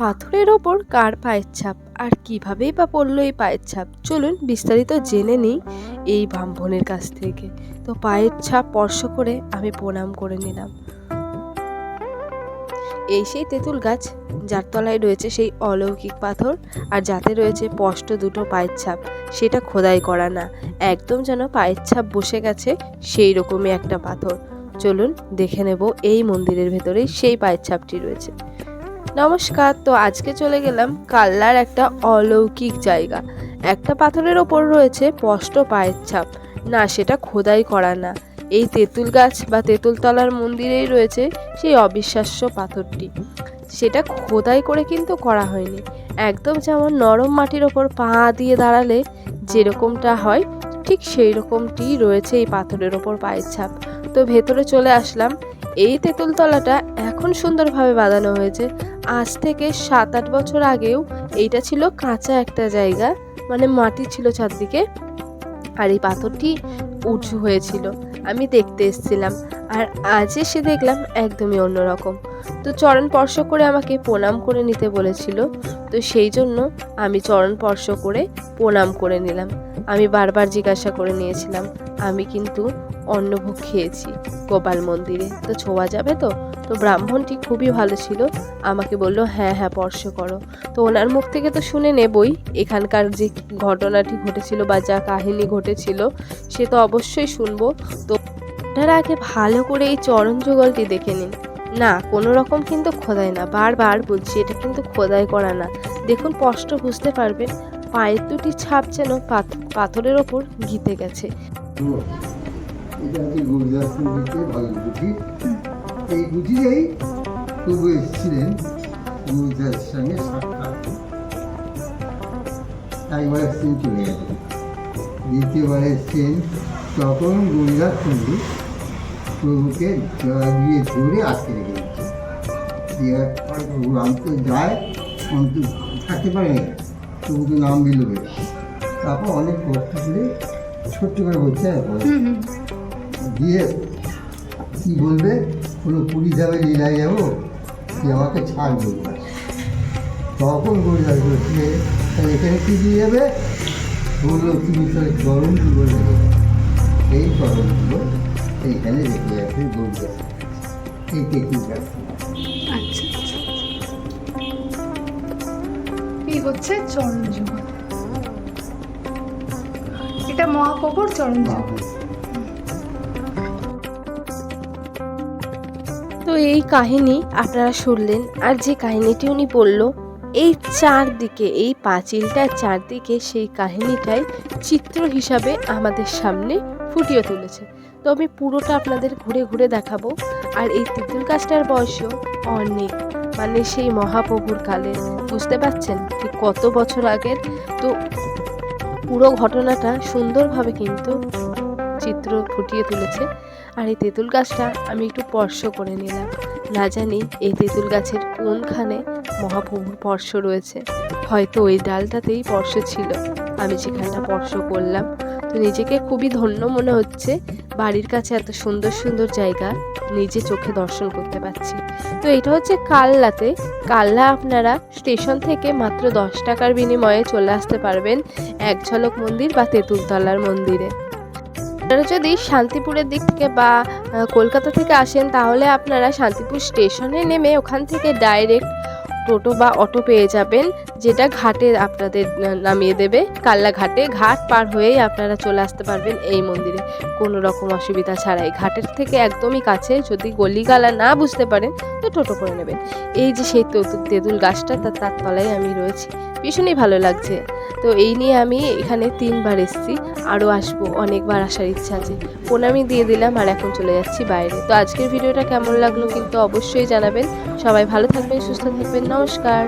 পাথরের ওপর কার পায়ের ছাপ? আর কিভাবেই বা পড়ল এই পায়ের ছাপ? চলুন বিস্তারিত জেনে নিই এই ব্রাহ্মণের কাছ থেকে। তো পায়ের ছাপ স্পর্শ করে আমি প্রণাম করে নিলাম। এই সেই তেঁতুল গাছ, যার তলায় রয়েছে সেই অলৌকিক পাথর, আর যাতে রয়েছে স্পষ্ট দুটো পায়ের ছাপ, সেটা খোদাই করা না। একদম যেন পায়ের ছাপ বসে গেছে সেই রকমই একটা পাথর। চলুন দেখে নেব এই মন্দিরের ভেতরেই সেই পায়ের ছাপটি রয়েছে। নমস্কার, তো আজকে চলে গেলাম কাল্লার একটা অলৌকিক জায়গা। একটা পাথরের ওপর রয়েছে স্পষ্ট পায়ের ছাপ। না, সেটা খোদাই করা না। এই তেঁতুল গাছ বা তেঁতুলতলার মন্দিরেই রয়েছে সেই অবিশ্বাস্য পাথরটি। সেটা খোদাই করে কিন্তু করা হয়নি। একদম যেমন নরম মাটির ওপর পা দিয়ে দাঁড়ালে যেরকমটা হয়, ঠিক সেই রকমটি রয়েছে এই পাথরের ওপর পায়ের ছাপ। তো ভেতরে চলে আসলাম। এই তেঁতুলতলাটা এখন সুন্দরভাবে বাঁধানো হয়েছে। আজ থেকে সাত আট বছর আগেও এইটা ছিল কাঁচা একটা জায়গা মানে মাটি ছিল চারদিকে, আর এই পাথরটি উঁচু হয়েছিল। আমি দেখতে এসেছিলাম, আর আজ এসে দেখলাম একদমই অন্যরকম। তো চরণ স্পর্শ করে আমাকে প্রণাম করে নিতে বলেছিল, তো সেই জন্য আমি চরণ স্পর্শ করে প্রণাম করে নিলাম। আমি বারবার জিজ্ঞাসা করে নিয়েছিলাম আমি কিন্তু অন্নভোগ খেয়েছি গোপাল মন্দিরে। তো ছোঁয়া যাবে তো? তো ব্রাহ্মণটি খুবই ভালো ছিল। আমাকে বলল হ্যাঁ হ্যাঁ স্পর্শ করো। তো ওনার মুখ থেকে তো শুনে নেবই এখানকার যে ঘটনাটি ঘটেছিল বা যা কাহিনী ঘটেছিল, সে তো অবশ্যই শুনব। তো আপনারা আগে ভালো করে এই চরণ যুগলটি দেখে নিন। না, কোনো রকম কিন্তু খোদাই না। বারবার বলছি, এটা কিন্তু খোদাই করা না। দেখুন, স্পষ্ট বুঝতে পারবেন, পায়ের দুটি ছাপ যেন পাথ- পাথরের ওপর ঘিতে গেছে। এটা হচ্ছে গুরুদাস নদীতে ভালো গুটি এই গুটিতেই প্রভু এসেছিলেন গুরুদাসের সঙ্গে সাক্ষাৎ একবার এসছেন চলে গেলেন দ্বিতীয়বার এসছেন তখন গুরুদাস পণ্ডিত প্রভুকে জড়িয়ে ধরে আটকে রেখে দিচ্ছে দেওয়ার প্রভু আনতে যায় অন্তু থাকতে পারে না তো নাম বিলো তারপর অনেক কষ্ট করে ছোট্ট করে বলছে? দিয়ে কি বলবে? কোনো পুরী যাবে লীলায় যাব কি আমাকে ছাড় বলবে? তখন বলবে বলছে তাহলে এখানে কি দিয়ে যাবে? বলল তুমি তাহলে গরম কি বলবে এই গরমগুলো এইখানে রেখে যাচ্ছে গরু গাছ এই টেকুর গাছ আচ্ছা আচ্ছা এই হচ্ছে? চরণ মহাপ্রভুর চরণ তো এই কাহিনী আপনারা শুনলেন, আর যে কাহিনীটি উনি বলল, এই চারদিকে, এই পাঁচিলটার চারদিকে সেই কাহিনীটাই চিত্র হিসাবে আমাদের সামনে ফুটিয়ে তুলেছে। তো আমি পুরোটা আপনাদের ঘুরে ঘুরে দেখাবো। আর এই তেঁতুল গাছটার বয়সও অনেক মানে সেই মহাপ্রভুর কালে। বুঝতে পারছেন? ঠিক কত বছর আগের? তো পুরো ঘটনাটা সুন্দরভাবে কিন্তু চিত্র ফুটিয়ে তুলেছে। আর এই তেঁতুল গাছটা আমি একটু স্পর্শ করে নিলাম। না জানি এই তেঁতুল গাছের কোনখানে মহাপ্রভুর স্পর্শ রয়েছে। হয়তো ওই ডালটাতেই স্পর্শ ছিল। আমি যেখানটা স্পর্শ করলাম। তো নিজেকে খুবই ধন্য মনে হচ্ছে। বাড়ির কাছে এত সুন্দর সুন্দর জায়গা নিজে চোখে দর্শন করতে পাচ্ছি তো এটা হচ্ছে কাল্লাতে কাল্লা আপনারা স্টেশন থেকে মাত্র দশ টাকার বিনিময়ে চলে আসতে পারবেন এক ঝলক মন্দির বা তেঁতুলতলার মন্দিরে। আপনারা যদি শান্তিপুরের দিক থেকে বা কলকাতা থেকে আসেন, তাহলে আপনারা শান্তিপুর স্টেশনে নেমে ওখান থেকে ডাইরেক্ট টোটো বা অটো পেয়ে যাবেন, যেটা ঘাটে আপনাদের নামিয়ে দেবে। কাল্লা ঘাটে ঘাট পার হয়েই আপনারা চলে আসতে পারবেন এই মন্দিরে। কোনো রকম অসুবিধা ছাড়াই। ঘাটের থেকে একদমই কাছে। যদি গলিগালা না বুঝতে পারেন, তো টোটো করে নেবেন। এই যে সেই তেঁতুল গাছটা, তার তার তলায় আমি রয়েছি। ভীষণই ভালো লাগছে। তো এই নিয়ে আমি এখানে তিনবার এসেছি। আরও আসব, অনেকবার আসার ইচ্ছা আছে। ফোন আমি দিয়ে দিলাম আর এখন চলে যাচ্ছি বাইরে। তো আজকের ভিডিওটা কেমন লাগল কিন্তু অবশ্যই জানাবেন। সবাই ভালো থাকবেন, সুস্থ থাকবেন। নমস্কার।